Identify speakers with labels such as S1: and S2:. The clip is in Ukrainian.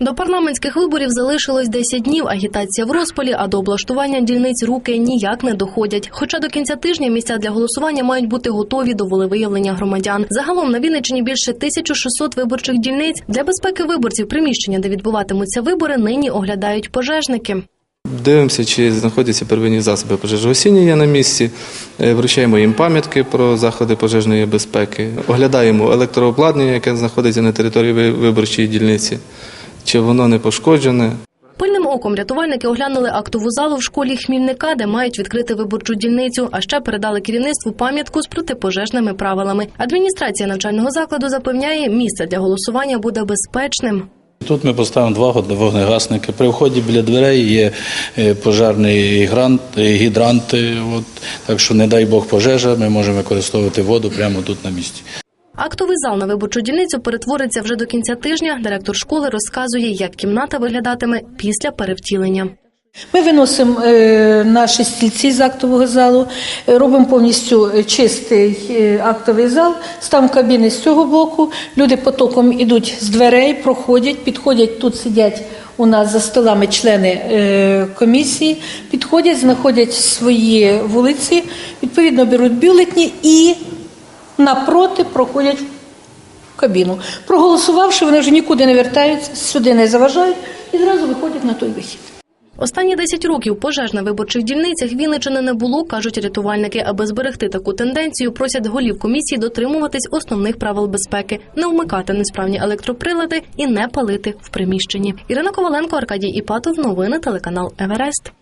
S1: До парламентських виборів залишилось 10 днів. Агітація в розпалі, а до облаштування дільниць руки ніяк не доходять. Хоча до кінця тижня місця для голосування мають бути готові до волевиявлення громадян. Загалом на Вінниччині більше 1600 виборчих дільниць. Для безпеки виборців приміщення, де відбуватимуться вибори, нині оглядають пожежники.
S2: Дивимося, чи знаходяться первинні засоби пожежогасіння на місці, Е, вручаємо їм пам'ятки про заходи пожежної безпеки, оглядаємо електрообладнання, яке знаходиться на території виборчої дільниці, чи воно не пошкоджене.
S1: Пильним оком рятувальники оглянули актову залу в школі Хмільника, де мають відкрити виборчу дільницю, а ще передали керівництву пам'ятку з протипожежними правилами. Адміністрація навчального закладу запевняє, місце для голосування буде безпечним.
S3: Тут ми поставимо два вогнегасники. При вході біля дверей є е, пожежний грант, е, гідрант. От, так що, не дай Бог пожежа, ми можемо використовувати воду прямо тут на місці.
S1: Актовий зал на виборчу дільницю перетвориться вже до кінця тижня. Директор школи розказує, як кімната виглядатиме після перевтілення.
S4: Ми виносимо е, наші стільці з актового залу, е, робимо повністю е, чистий актовий зал, ставимо кабіни з цього боку. Люди потоком ідуть з дверей, проходять, підходять, тут сидять у нас за столами члени комісії, підходять, знаходять свої вулиці, відповідно беруть бюлетні і напроти проходять в кабіну. Проголосувавши, вони вже нікуди не вертаються, сюди не заважають і зразу виходять на той вихід.
S1: Останні 10 років пожеж на виборчих дільницях Вінничини не було, кажуть рятувальники. Аби зберегти таку тенденцію, просять голів комісії дотримуватись основних правил безпеки, не вмикати несправні електроприлади і не палити в приміщенні. Ірина Коваленко, Аркадій Іпатов. Новини телеканал Еверест.